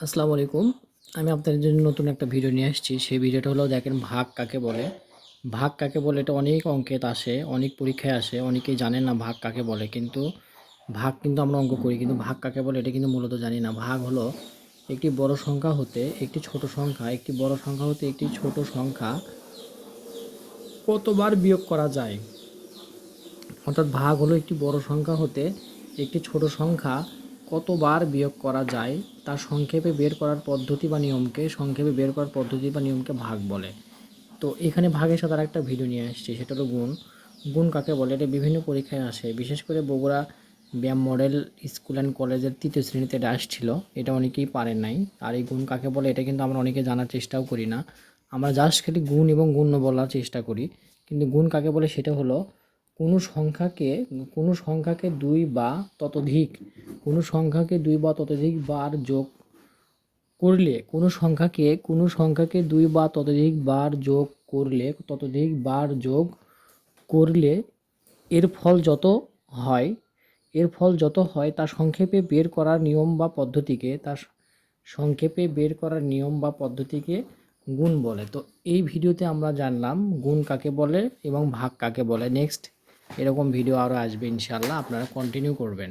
আসসালামু আলাইকুম। আমি আপনাদের জন্য নতুন একটা ভিডিও নিয়ে আসছি। সেই ভিডিওটা হলো দেখেন ভাগ কাকে বলে। ভাগ কাকে বলে এটা অনেক অঙ্কেত আসে, অনেক পরীক্ষায় আসে, অনেকেই জানেন না ভাগ কাকে বলে। কিন্তু ভাগ কিন্তু আমরা অঙ্ক করি, কিন্তু ভাগ কাকে বলে এটা কিন্তু মূলত জানি না। ভাগ হলো একটি বড় সংখ্যা হতে একটি ছোট সংখ্যা, একটি বড় সংখ্যা হতে একটি ছোট সংখ্যা কতবার বিয়োগ করা যায়? অর্থাৎ ভাগ হলো একটি বড় সংখ্যা হতে একটি ছোট সংখ্যা কতবার বিয়োগ করা যায় তার সংক্ষেপে বের করার পদ্ধতি বা নিয়মকে, সংক্ষেপে বের করার পদ্ধতি বা নিয়মকে ভাগ বলে। তো এখানে ভাগের সাথে একটা ভিডিও নিয়ে আসছি, সেটা হলো গুণ। গুণ কাকে বলে? এটা বিভিন্ন পরীক্ষায় আসে। বিশেষ করে বগুড়া ব্যায়াম মডেল স্কুল অ্যান্ড কলেজের তৃতীয় শ্রেণীতে এটা আসছিল। এটা অনেকেই পারেন নাই। আর এই গুণ কাকে বলে? এটা কিন্তু আমরা অনেকে জানার চেষ্টাও করি না। আমরা জাস্ট খালি গুণ এবং গুণ্য বলার চেষ্টা করি। কিন্তু গুণ কাকে বলে? সেটা হলো, কোনো সংখ্যাকে কোনো সংখ্যাকে দুই বা ততোধিক কোনো সংখ্যাকে দুই বা ততোধিক বার যোগ করলে, কোনো সংখ্যাকে কোনো সংখ্যাকে দুই বা ততোধিক বার যোগ করলে, ততোধিক বার যোগ করলে এর ফল যত হয়, এর ফল যত হয় তা সংক্ষেপে বের করার নিয়ম বা পদ্ধতিকে তার সংক্ষেপে বের করার নিয়ম বা পদ্ধতিকে গুণ বলে। তো এই ভিডিওতে আমরা জানলাম গুণ কাকে বলে এবং ভাগ কাকে বলে। নেক্সট এরকম ভিডিও আরও আসবে ইনশাল্লাহ আপনারা কন্টিনিউ করবেন।